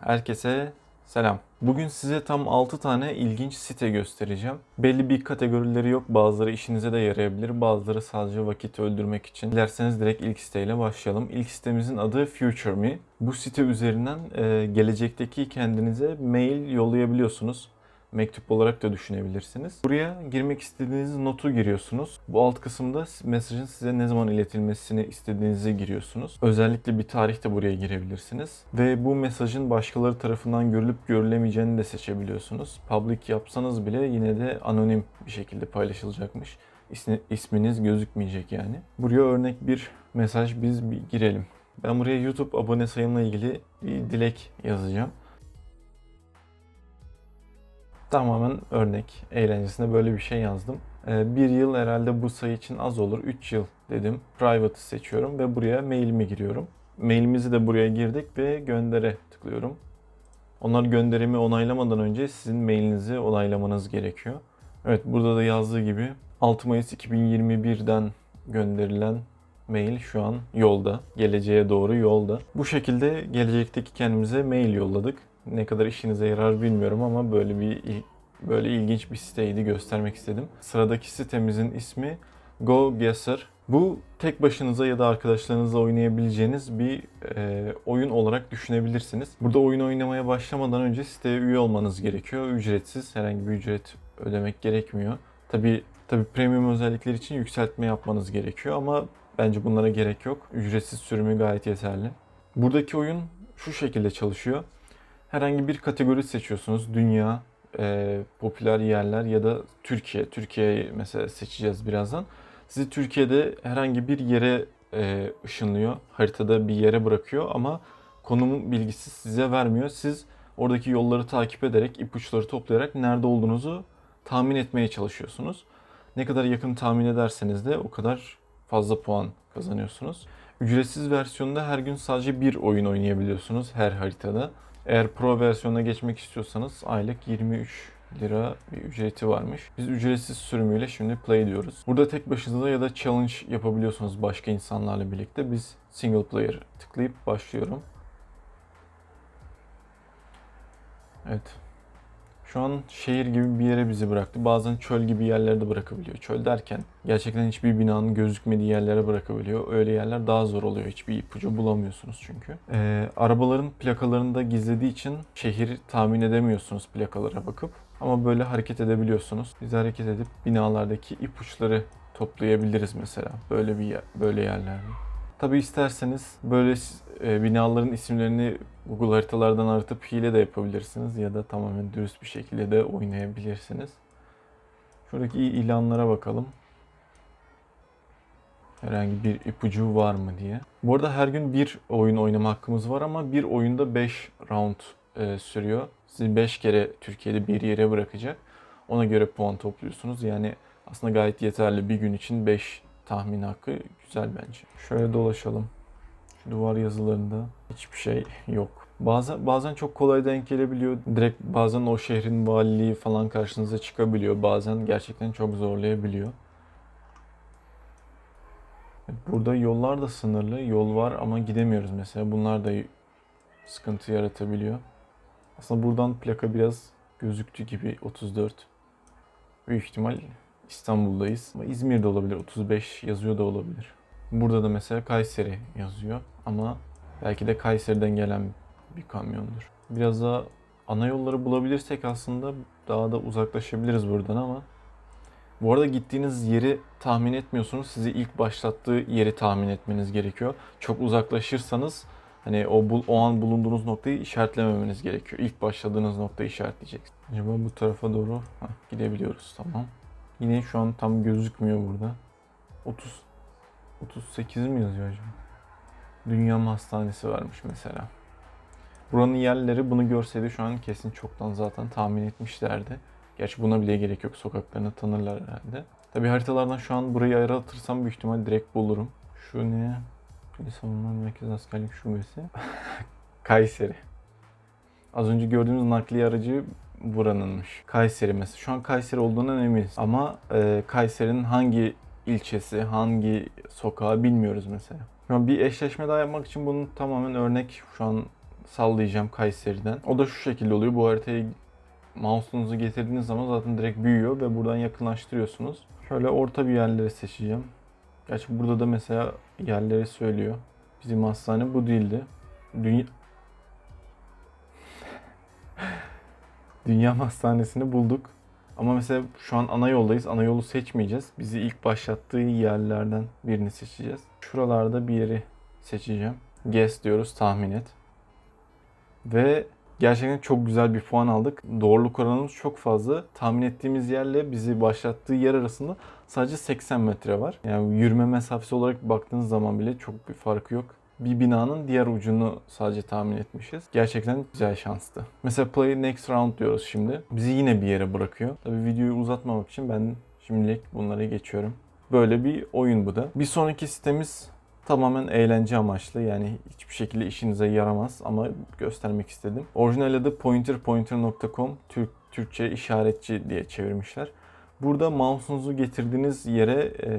Herkese selam. Bugün size tam 6 tane ilginç site göstereceğim. Belli bir kategorileri yok. Bazıları işinize de yarayabilir. Bazıları sadece vakit öldürmek için. Dilerseniz direkt ilk siteyle başlayalım. İlk sitemizin adı Future Me. Bu site üzerinden gelecekteki kendinize mail yollayabiliyorsunuz. Mektup olarak da düşünebilirsiniz. Buraya girmek istediğiniz notu giriyorsunuz. Bu alt kısımda mesajın size ne zaman iletilmesini istediğinizi giriyorsunuz. Özellikle bir tarih de buraya girebilirsiniz. Ve bu mesajın başkaları tarafından görülüp görülemeyeceğini de seçebiliyorsunuz. Public yapsanız bile yine de anonim bir şekilde paylaşılacakmış. İsmi- İsminiz gözükmeyecek yani. Buraya örnek bir mesaj biz bir girelim. Ben buraya YouTube abone sayımla ilgili bir dilek yazacağım. Tamamen örnek eğlencesine böyle bir şey yazdım. Ee, bir yıl herhalde bu sayı için az olur. 3 yıl dedim. Private'ı seçiyorum ve buraya mailimi giriyorum. Mailimizi de buraya girdik ve göndere tıklıyorum. Onlar gönderimi onaylamadan önce sizin mailinizi onaylamanız gerekiyor. Evet burada da yazdığı gibi 6 Mayıs 2021'den gönderilen mail şu an yolda. Geleceğe doğru yolda. Bu şekilde gelecekteki kendimize mail yolladık. Ne kadar işinize yarar bilmiyorum ama böyle bir böyle ilginç bir siteydi göstermek istedim. Sıradaki sitemizin ismi GoGuessr. Bu tek başınıza ya da arkadaşlarınızla oynayabileceğiniz bir e, oyun olarak düşünebilirsiniz. Burada oyun oynamaya başlamadan önce siteye üye olmanız gerekiyor. Ücretsiz, herhangi bir ücret ödemek gerekmiyor. Tabi tabi premium özellikler için yükseltme yapmanız gerekiyor ama bence bunlara gerek yok. Ücretsiz sürümü gayet yeterli. Buradaki oyun şu şekilde çalışıyor. Herhangi bir kategori seçiyorsunuz. Dünya, e, popüler yerler ya da Türkiye. Türkiye'yi mesela seçeceğiz birazdan. Sizi Türkiye'de herhangi bir yere e, ışınlıyor. Haritada bir yere bırakıyor ama konum bilgisi size vermiyor. Siz oradaki yolları takip ederek, ipuçları toplayarak nerede olduğunuzu tahmin etmeye çalışıyorsunuz. Ne kadar yakın tahmin ederseniz de o kadar fazla puan kazanıyorsunuz. Ücretsiz versiyonda her gün sadece bir oyun oynayabiliyorsunuz her haritada. Eğer Pro versiyonuna geçmek istiyorsanız aylık 23 lira bir ücreti varmış. Biz ücretsiz sürümüyle şimdi play diyoruz. Burada tek başınıza ya da challenge yapabiliyorsunuz başka insanlarla birlikte. Biz single player tıklayıp başlıyorum. Evet. Şu an şehir gibi bir yere bizi bıraktı. Bazen çöl gibi yerlerde bırakabiliyor. Çöl derken gerçekten hiçbir binanın gözükmediği yerlere bırakabiliyor. Öyle yerler daha zor oluyor. Hiçbir ipucu bulamıyorsunuz çünkü. Ee, arabaların plakalarını da gizlediği için şehri tahmin edemiyorsunuz plakalara bakıp. Ama böyle hareket edebiliyorsunuz. Biz hareket edip binalardaki ipuçları toplayabiliriz mesela. Böyle bir yer, böyle yerlerde. Tabi isterseniz böyle e, binaların isimlerini Google haritalardan aratıp hile de yapabilirsiniz ya da tamamen dürüst bir şekilde de oynayabilirsiniz. Şuradaki ilanlara bakalım. Herhangi bir ipucu var mı diye. Bu arada her gün bir oyun oynama hakkımız var ama bir oyunda 5 round e, sürüyor. Sizi 5 kere Türkiye'de bir yere bırakacak. Ona göre puan topluyorsunuz. Yani aslında gayet yeterli. Bir gün için 5 tahmin hakkı güzel bence. Şöyle dolaşalım. Şu duvar yazılarında hiçbir şey yok. Bazen bazen çok kolay denk gelebiliyor. Direkt bazen o şehrin valiliği falan karşınıza çıkabiliyor. Bazen gerçekten çok zorlayabiliyor. Burada yollar da sınırlı. Yol var ama gidemiyoruz mesela. Bunlar da sıkıntı yaratabiliyor. Aslında buradan plaka biraz gözüktü gibi 34. Büyük ihtimal İstanbul'dayız. Ama İzmir'de olabilir. 35 yazıyor da olabilir. Burada da mesela Kayseri yazıyor ama belki de Kayseri'den gelen bir kamyondur. Biraz daha ana yolları bulabilirsek aslında daha da uzaklaşabiliriz buradan ama bu arada gittiğiniz yeri tahmin etmiyorsunuz. Sizi ilk başlattığı yeri tahmin etmeniz gerekiyor. Çok uzaklaşırsanız hani o bul- o an bulunduğunuz noktayı işaretlememeniz gerekiyor. İlk başladığınız noktayı işaretleyeceksiniz. Acaba bu tarafa doğru Heh, gidebiliyoruz tamam. Yine şu an tam gözükmüyor burada. 30 38 mi yazıyor acaba? Dünya Hastanesi varmış mesela. Buranın yerleri bunu görseydi şu an kesin çoktan zaten tahmin etmişlerdi. Gerçi buna bile gerek yok. Sokaklarını tanırlar herhalde. Tabi haritalardan şu an burayı aratırsam büyük ihtimal direkt bulurum. Şu ne? Polis Savunma Merkez Askerlik Şubesi. Kayseri. Az önce gördüğümüz nakliye aracı buranınmış. Kayseri mesela. Şu an Kayseri olduğundan eminiz. Ama e, Kayseri'nin hangi ilçesi, hangi sokağı bilmiyoruz mesela. Şu an bir eşleşme daha yapmak için bunun tamamen örnek şu an sallayacağım Kayseri'den. O da şu şekilde oluyor. Bu haritayı mouse'unuzu getirdiğiniz zaman zaten direkt büyüyor ve buradan yakınlaştırıyorsunuz. Şöyle orta bir yerleri seçeceğim. Gerçi burada da mesela yerleri söylüyor. Bizim hastane bu değildi. Dünya... Dünya Hastanesi'ni bulduk. Ama mesela şu an ana yoldayız. Ana yolu seçmeyeceğiz. Bizi ilk başlattığı yerlerden birini seçeceğiz. Şuralarda bir yeri seçeceğim. Guess diyoruz tahmin et. Ve gerçekten çok güzel bir puan aldık. Doğruluk oranımız çok fazla. Tahmin ettiğimiz yerle bizi başlattığı yer arasında sadece 80 metre var. Yani yürüme mesafesi olarak baktığınız zaman bile çok bir farkı yok. Bir binanın diğer ucunu sadece tahmin etmişiz. Gerçekten güzel şanstı. Mesela play next round diyoruz şimdi. Bizi yine bir yere bırakıyor. Tabii videoyu uzatmamak için ben şimdilik bunları geçiyorum. Böyle bir oyun bu da. Bir sonraki sitemiz tamamen eğlence amaçlı. Yani hiçbir şekilde işinize yaramaz ama göstermek istedim. Orijinal adı pointerpointer.com. Türk Türkçe işaretçi diye çevirmişler. Burada mouse'unuzu getirdiğiniz yere e,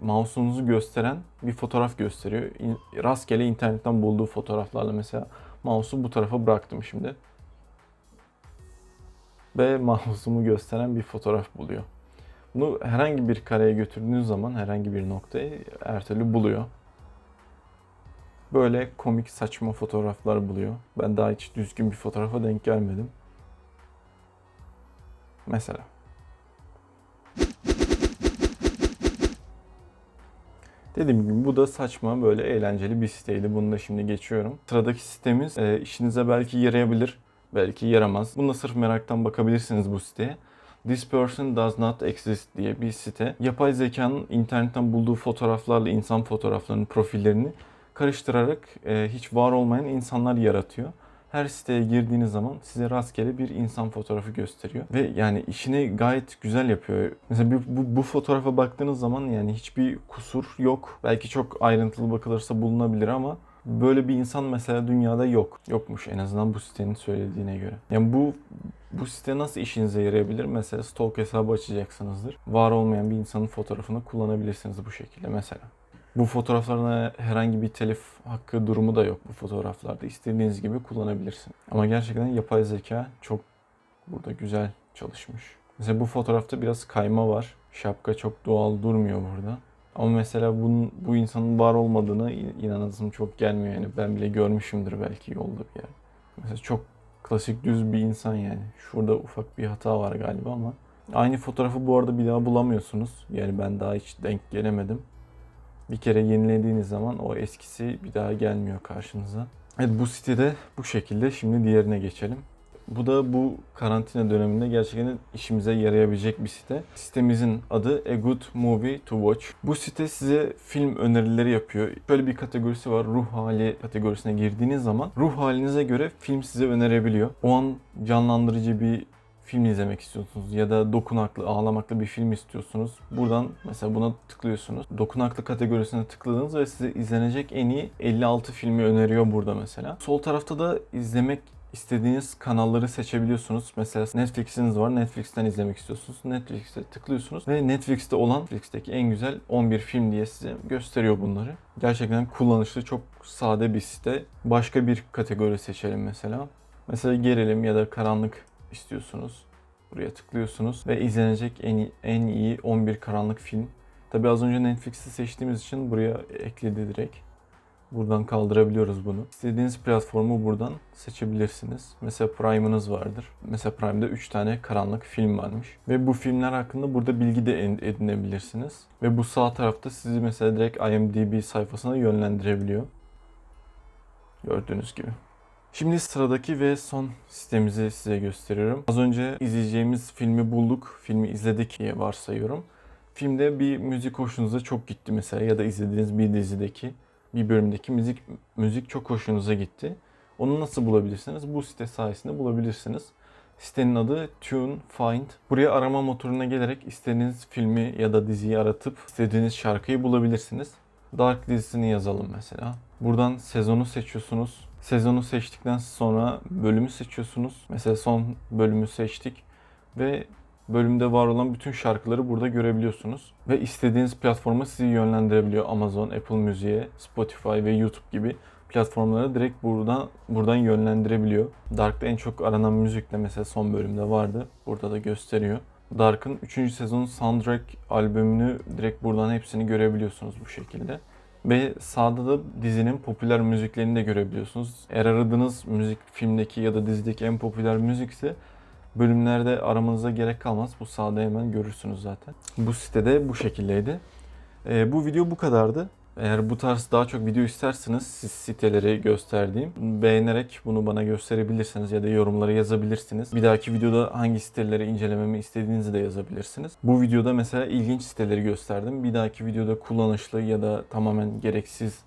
mouse'unuzu gösteren bir fotoğraf gösteriyor. İn, rastgele internetten bulduğu fotoğraflarla mesela mouse'u bu tarafa bıraktım şimdi. Ve mouse'umu gösteren bir fotoğraf buluyor. Bunu herhangi bir kareye götürdüğünüz zaman herhangi bir noktayı her türlü buluyor. Böyle komik saçma fotoğraflar buluyor. Ben daha hiç düzgün bir fotoğrafa denk gelmedim. Mesela. Dediğim gibi bu da saçma böyle eğlenceli bir siteydi. Bunu da şimdi geçiyorum. Sıradaki sitemiz e, işinize belki yarayabilir, belki yaramaz. Bunda sırf meraktan bakabilirsiniz bu siteye. This person does not exist diye bir site. Yapay zekanın internetten bulduğu fotoğraflarla insan fotoğraflarının profillerini karıştırarak e, hiç var olmayan insanlar yaratıyor. Her siteye girdiğiniz zaman size rastgele bir insan fotoğrafı gösteriyor. Ve yani işini gayet güzel yapıyor. Mesela bu, bu, bu fotoğrafa baktığınız zaman yani hiçbir kusur yok. Belki çok ayrıntılı bakılırsa bulunabilir ama böyle bir insan mesela dünyada yok. Yokmuş en azından bu sitenin söylediğine göre. Yani bu bu site nasıl işinize yarayabilir? Mesela stalk hesabı açacaksınızdır. Var olmayan bir insanın fotoğrafını kullanabilirsiniz bu şekilde mesela. Bu fotoğraflarına herhangi bir telif hakkı durumu da yok bu fotoğraflarda. İstediğiniz gibi kullanabilirsin. Ama gerçekten yapay zeka çok burada güzel çalışmış. Mesela bu fotoğrafta biraz kayma var. Şapka çok doğal durmuyor burada. Ama mesela bunun, bu insanın var olmadığını inanasım çok gelmiyor yani. Ben bile görmüşümdür belki yolda bir yer. Mesela çok klasik düz bir insan yani. Şurada ufak bir hata var galiba ama. Aynı fotoğrafı bu arada bir daha bulamıyorsunuz. Yani ben daha hiç denk gelemedim. Bir kere yenilediğiniz zaman o eskisi bir daha gelmiyor karşınıza. Evet bu sitede bu şekilde. Şimdi diğerine geçelim. Bu da bu karantina döneminde gerçekten işimize yarayabilecek bir site. Sitemizin adı A Good Movie to Watch. Bu site size film önerileri yapıyor. Böyle bir kategorisi var. Ruh hali kategorisine girdiğiniz zaman ruh halinize göre film size önerebiliyor. O an canlandırıcı bir film izlemek istiyorsunuz ya da dokunaklı, ağlamaklı bir film istiyorsunuz. Buradan mesela buna tıklıyorsunuz. Dokunaklı kategorisine tıkladınız ve size izlenecek en iyi 56 filmi öneriyor burada mesela. Sol tarafta da izlemek istediğiniz kanalları seçebiliyorsunuz. Mesela Netflix'iniz var. Netflix'ten izlemek istiyorsunuz. Netflix'te tıklıyorsunuz ve Netflix'te olan Netflix'teki en güzel 11 film diye size gösteriyor bunları. Gerçekten kullanışlı, çok sade bir site. Başka bir kategori seçelim mesela. Mesela gerilim ya da karanlık istiyorsunuz. Buraya tıklıyorsunuz ve izlenecek en en iyi 11 karanlık film. Tabi az önce Netflix'i seçtiğimiz için buraya ekledi direkt. Buradan kaldırabiliyoruz bunu. İstediğiniz platformu buradan seçebilirsiniz. Mesela Prime'ınız vardır. Mesela Prime'da 3 tane karanlık film varmış. Ve bu filmler hakkında burada bilgi de edinebilirsiniz. Ve bu sağ tarafta sizi mesela direkt IMDb sayfasına yönlendirebiliyor. Gördüğünüz gibi. Şimdi sıradaki ve son sitemizi size gösteriyorum. Az önce izleyeceğimiz filmi bulduk, filmi izledik diye varsayıyorum. Filmde bir müzik hoşunuza çok gitti mesela ya da izlediğiniz bir dizideki bir bölümdeki müzik müzik çok hoşunuza gitti. Onu nasıl bulabilirsiniz? Bu site sayesinde bulabilirsiniz. Sitenin adı Tune Find. Buraya arama motoruna gelerek istediğiniz filmi ya da diziyi aratıp istediğiniz şarkıyı bulabilirsiniz. Dark dizisini yazalım mesela. Buradan sezonu seçiyorsunuz. Sezonu seçtikten sonra bölümü seçiyorsunuz. Mesela son bölümü seçtik ve bölümde var olan bütün şarkıları burada görebiliyorsunuz. Ve istediğiniz platforma sizi yönlendirebiliyor. Amazon, Apple Müziğe, Spotify ve YouTube gibi platformlara direkt buradan buradan yönlendirebiliyor. Dark'ta en çok aranan müzikle mesela son bölümde vardı. Burada da gösteriyor. Dark'ın 3. sezon soundtrack albümünü direkt buradan hepsini görebiliyorsunuz bu şekilde. Ve sağda da dizinin popüler müziklerini de görebiliyorsunuz. Eğer aradığınız müzik filmdeki ya da dizideki en popüler müzikse bölümlerde aramanıza gerek kalmaz. Bu sağda hemen görürsünüz zaten. Bu sitede bu şekildeydi. Ee, bu video bu kadardı. Eğer bu tarz daha çok video isterseniz siz siteleri gösterdiğim beğenerek bunu bana gösterebilirsiniz ya da yorumlara yazabilirsiniz. Bir dahaki videoda hangi siteleri incelememi istediğinizi de yazabilirsiniz. Bu videoda mesela ilginç siteleri gösterdim. Bir dahaki videoda kullanışlı ya da tamamen gereksiz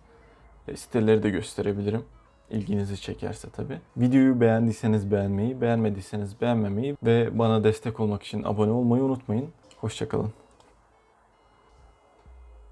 e, siteleri de gösterebilirim. İlginizi çekerse tabi. Videoyu beğendiyseniz beğenmeyi, beğenmediyseniz beğenmemeyi ve bana destek olmak için abone olmayı unutmayın. Hoşçakalın.